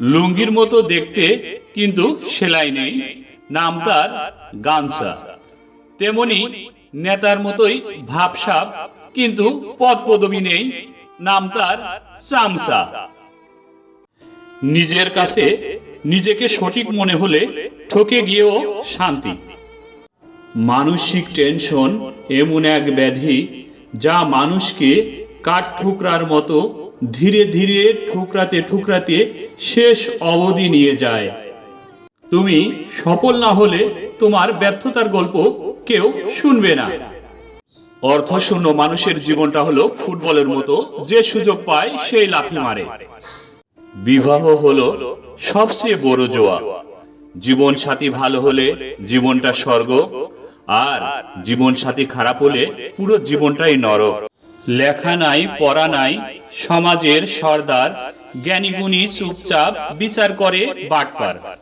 লুঙ্গির মতো দেখতে, কিন্তু সেলাই নেই। নাম তার গামছা। তেমনি নেতার মতোই ভাবসাব, কিন্তু পদ পদবি নেই। নাম তার চামচা। নিজের কাছে নিজেকে সঠিক মনে হলে ঠকে গিয়েও শান্তি। মানসিক টেনশন এমন এক ব্যাধি যা মানুষকে কাঠ ঠুকরার মতো ধীরে ধীরে ঠুকরাতে ঠুকরাতে শেষ অবধি নিয়ে যায়। তুমি সফল না হলে তোমার ব্যর্থতার গল্প কেউ শুনবে না। অর্থশূন্য মানুষের জীবনটা হলো ফুটবলের মতো, যে সুযোগ পায় সেই লাথি মারে। বিবাহ হলো সবচেয়ে বড় জোয়া। জীবন সাথী ভালো হলে জীবনটা স্বর্গ, আর জীবন সাথী খারাপ হলে পুরো জীবনটাই নরক। লেখা নাই, পড়া নাই সমাজের সর্দার জ্ঞানীগুণী চুপচাপ বিচার করে বাটপার।